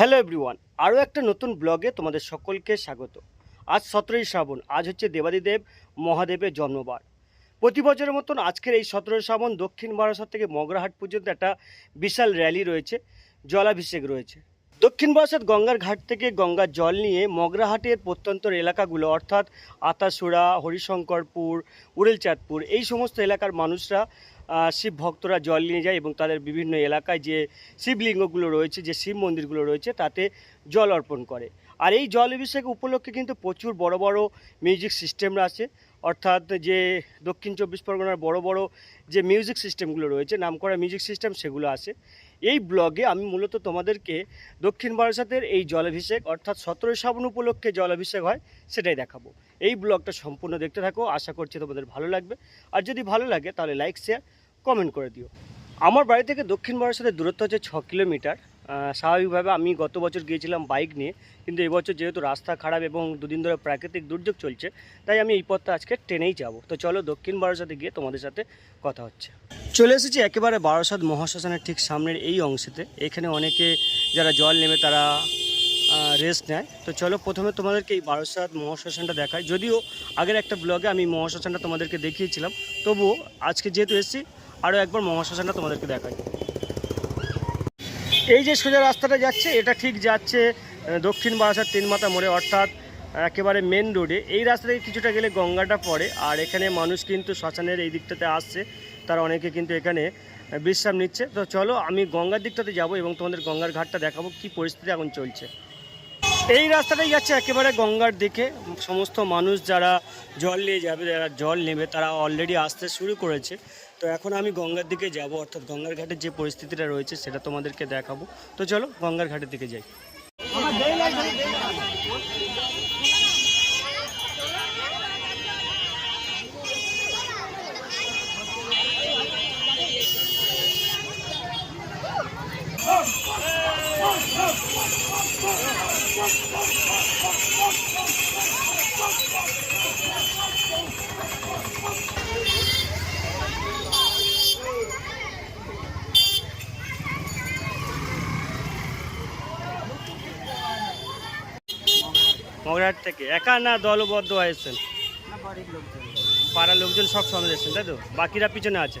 Hello everyone আরও একটা নতুন ব্লগে তোমাদের সকলকে স্বাগত। আজ সতেরোই শ্রাবণ, আজ হচ্ছে দেবাদিদেব মহাদেবের জন্মবার। প্রতি বছরের মতন আজকের এই সতেরোই শ্রাবণ দক্ষিণ বারাসাত থেকে মগরাহাট পর্যন্ত একটা বিশাল র্যালি রয়েছে, জলাভিষেক রয়েছে। দক্ষিণ বারাসাত গঙ্গার ঘাট থেকে গঙ্গার জল নিয়ে মগরাহাটের প্রত্যন্তর এলাকাগুলো, অর্থাৎ আতাসুরা হরিশঙ্করপুর, উড়েলচাঁদপুর, এই সমস্ত এলাকার মানুষরা শিব ভক্তরা জল নিয়ে যায় এবং তাদের বিভিন্ন এলাকায় যে শিবলিঙ্গগুলো রয়েছে, যে শিব মন্দিরগুলো রয়েছে, তাতে জল অর্পণ করে। আর এই জল অভিষেক উপলক্ষে কিন্তু প্রচুর বড় বড় মিউজিক সিস্টেমরা আছে। অর্থাৎ যে দক্ষিণ চব্বিশ পরগনার বড় বড় যে মিউজিক সিস্টেমগুলো রয়েছে, নামকরা মিউজিক সিস্টেম, সেগুলো আছে। এই ব্লগে আমি মূলত তোমাদেরকে দক্ষিণ বারাসাতের এই জলাভিষেক অর্থাৎ সতেরোই শ্রাবণ উপলক্ষে জলাভিষেক হয়, সেটাই দেখাবো। এই ব্লগটা সম্পূর্ণ দেখতে থাকো, আশা করছি তোমাদের ভালো লাগবে। আর যদি ভালো লাগে, তাহলে লাইক শেয়ার কমেন্ট করে দিও। আমার বাড়ি থেকে দক্ষিণ বারাসাতের দূরত্ব হচ্ছে ছ কিলোমিটার। স্বাভাবিকভাবে আমি গত বছর গিয়েছিলাম বাইক নিয়ে, কিন্তু এবছর যেহেতু রাস্তা খারাপ এবং দুদিন ধরে প্রাকৃতিক দুর্যোগ চলছে, তাই আমি এই পথটা আজকে ট্রেনেই যাব। তো চলো দক্ষিণ বারাসাতে গিয়ে তোমাদের সাথে কথা হচ্ছে। চলে এসেছি একেবারে বারাসাত মহাশ্মশানের ঠিক সামনের এই অংশেতে। এখানে অনেকে যারা জল নেমে তারা রেস্ট নেয়। তো চলো প্রথমে তোমাদেরকে এই বারাসাত মহাশ্মশানটা দেখায় যদিও আগের একটা ব্লগে আমি মহাশ্মশানটা তোমাদেরকে দেখিয়েছিলাম, তবুও আজকে যেহেতু এসেছি আরও একবার মহাশ্মশানটা তোমাদেরকে দেখাই। এই যে সোজা রাস্তাটা যাচ্ছে, এটা ঠিক যাচ্ছে দক্ষিণ বারাসাত তিন মাথা মোড়ে, অর্থাৎ একেবারে মেন রোডে এই রাস্তা থেকে কিছুটা গেলে গঙ্গাটা পড়ে, আর এখানে মানুষ কিন্তু শ্মশানের এই দিকটাতে আসছে, তারা অনেকে কিন্তু এখানে বিশ্রাম নিচ্ছে। তো চলো, আমি গঙ্গার দিকটাতে যাব এবং তোমাদের গঙ্গার ঘাটটা দেখাবো, কি পরিস্থিতি এখন চলছে। এই রাস্তাটাই যাচ্ছে একেবারে গঙ্গার দিকে। সমস্ত মানুষ যারা জল নিয়ে যাবে, যারা জল নেবে, তারা অলরেডি আসতে শুরু করেছে। তো এখন আমি গঙ্গার দিকে যাব, অর্থাৎ গঙ্গার ঘাটের যে পরিস্থিতিটা রয়েছে সেটা তোমাদেরকে দেখাবো। তো চলো গঙ্গার ঘাটের দিকে যাই। মগরাহাট থেকে। একা না দলবদ্ধ হয়েছেন? পাড়ার লোকজন সব সমাজ এসেছেন তাই তো? বাকিরা পিছনে আছে?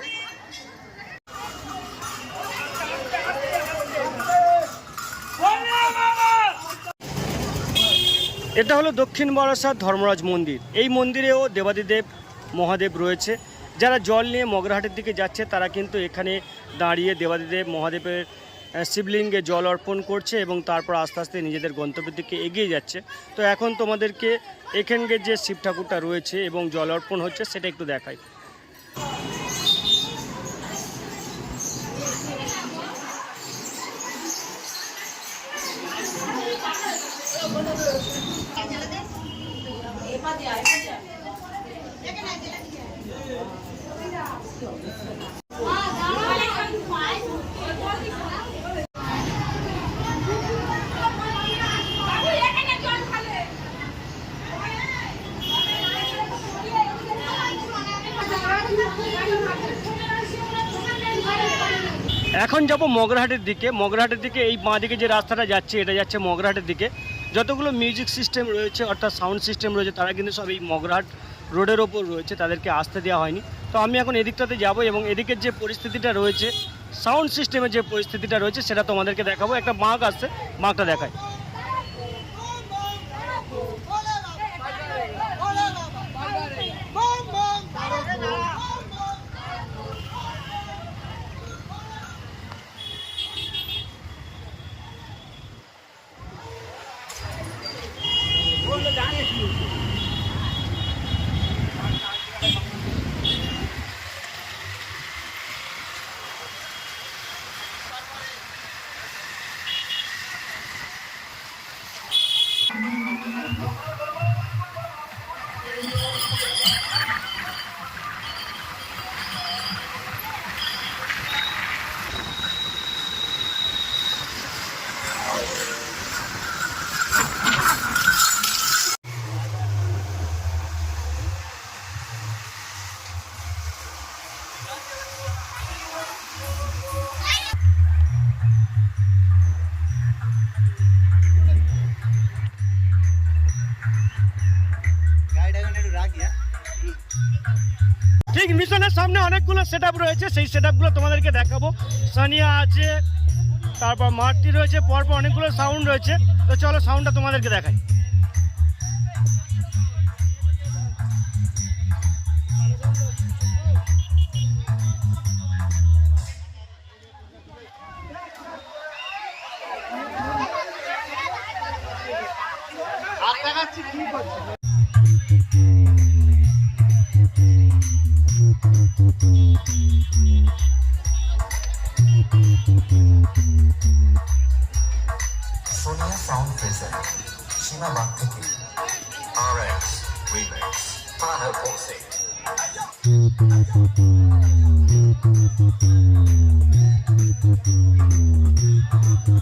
এটা হলো দক্ষিণ বারাসাত ধর্মরাজ মন্দির। এই মন্দিরেও দেবাদিদেব মহাদেব রয়েছে। যারা জল নিয়ে মগরাহাটের দিকে যাচ্ছে, তারা কিন্তু এখানে দাঁড়িয়ে দেবাদিদেব মহাদেবের শিবলিঙ্গে জল অর্পণ করছে এবং তারপর আস্তে আস্তে নিজেদের গন্তব্যের দিকে এগিয়ে যাচ্ছে। তো এখন তোমাদেরকে এখানকার যে শিব ঠাকুরটা রয়েছে এবং জল অর্পণ হচ্ছে, সেটা একটু দেখাই। এখন যাব মগরাহাটের দিকে। মগরাহাটের দিকে এই বাঁ দিকে যে রাস্তাটা যাচ্ছে, এটা যাচ্ছে মগরাহাটের দিকে। যতগুলো মিউজিক সিস্টেম রয়েছে, অর্থাৎ সাউন্ড সিস্টেম রয়েছে, তারা কিন্তু সব এই মগরাহাট রোডের ওপর রয়েছে, তাদেরকে আসতে দেওয়া হয়নি। তো আমি এখন এদিকটাতে যাব এবং এদিকের যে পরিস্থিতিটা রয়েছে সাউন্ড সিস্টেমের যে পরিস্থিতিটা রয়েছে, সেটা তোমাদেরকে দেখাবো। একটা বাঁক আসছে, বাঁকটা দেখায়। ঠিক মিশনের সামনে অনেকগুলো সেট রয়েছে, সেই সেট তোমাদেরকে দেখাবো। সানিয়া আছে, তারপর মারটি রয়েছে, পরপর অনেকগুলো সাউন্ড রয়েছে। তো চলো সাউন্ডটা তোমাদেরকে দেখাই। Sonia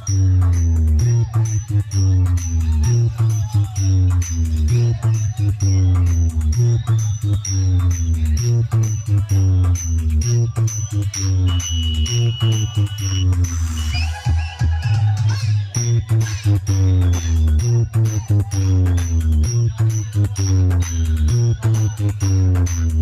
Thank you.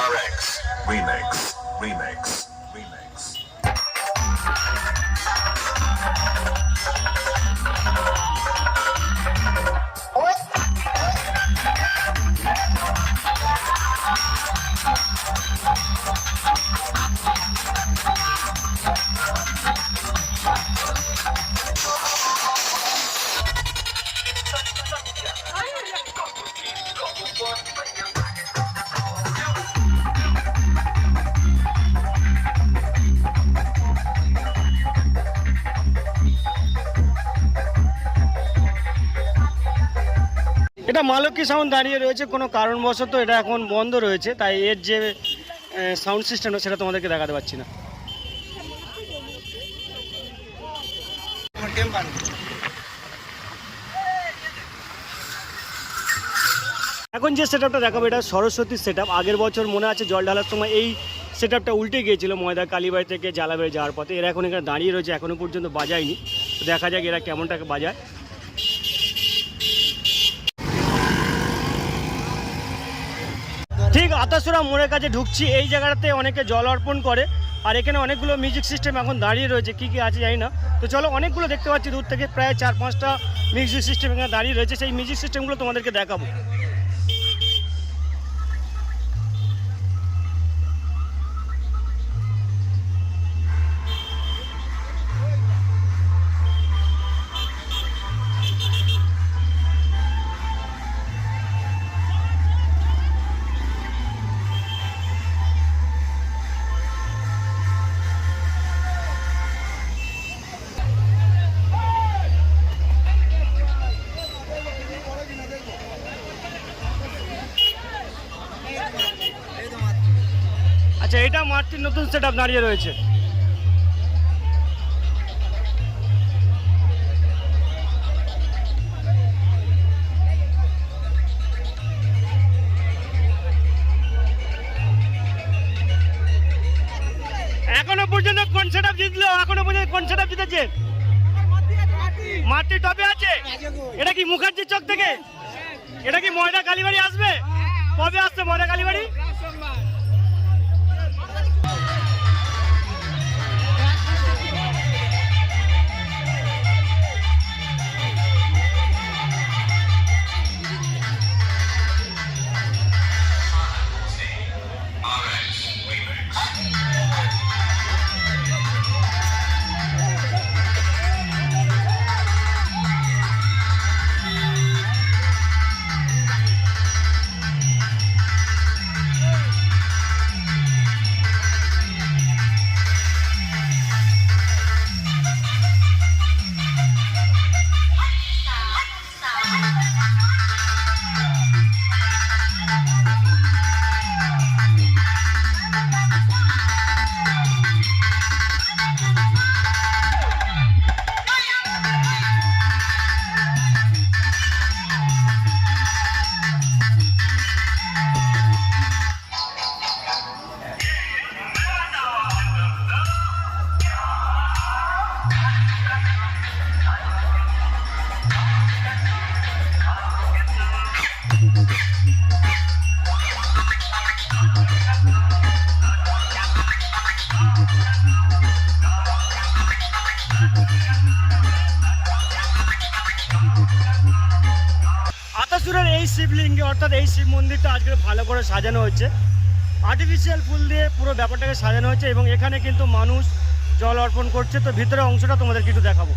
RX Remix Remix Remix এটা মালকী সাউন্ড দাঁড়িয়ে রয়েছে, কোনো কারণবশত এটা এখন বন্ধ রয়েছে, তাই এর যে সাউন্ড সিস্টেম সেটা তোমাদেরকে দেখাতে পারছি না। এখন যে সেট আপটা দেখাবো, এটা সরস্বতী সেট আগের বছর মনে আছে জল ঢালার সময় এই সেট আপটা উল্টে গিয়েছিল ময়দা কালীবাড়ি থেকে জালাবাড়ি যাওয়ার পথে। এরা এখন এখানে দাঁড়িয়ে রয়েছে এখনও পর্যন্ত বাজায়নি। দেখা যাক এরা কেমনটাকে বাজায়। ঠিক আতাসুরা মোড়ের কাছে ঢুকছি। এই জায়গাটাতে অনেকে জল অর্পণ করে। আর এখানে অনেকগুলো মিউজিক সিস্টেম এখন দাঁড়িয়ে রয়েছে। কী কী আছে জানি না। তো চলো অনেকগুলো দেখতে পাচ্ছি। দূর থেকে প্রায় চার পাঁচটা মিউজিক সিস্টেম এখানে দাঁড়িয়ে রয়েছে। সেই মিউজিক সিস্টেমগুলো তোমাদেরকে দেখাবো। এটা মাঠটির নতুন সেট দাঁড়িয়ে রয়েছে। এখনও পর্যন্ত কোন সেট আপ জিতলো? এখনও পর্যন্ত কোন সেট আপ জিতেছে? মাঠটি টপে আছে? এটা কি মুখার্জির চক থেকে? এটা কি ময়দা কালীবাড়ি আসবে? কবে আসছে ময়দা কালীবাড়ি? শিবলিঙ্গে, অর্থাৎ এই শিব মন্দিরটা আজকে ভালো করে সাজানো হয়েছে। আর্টিফিশিয়াল ফুল দিয়ে পুরো ব্যাপারটাকে সাজানো হয়েছে এবং এখানে কিন্তু মানুষ জল অর্পণ করছে। তো ভিতরে অংশটা তোমাদের কিছু দেখাবো।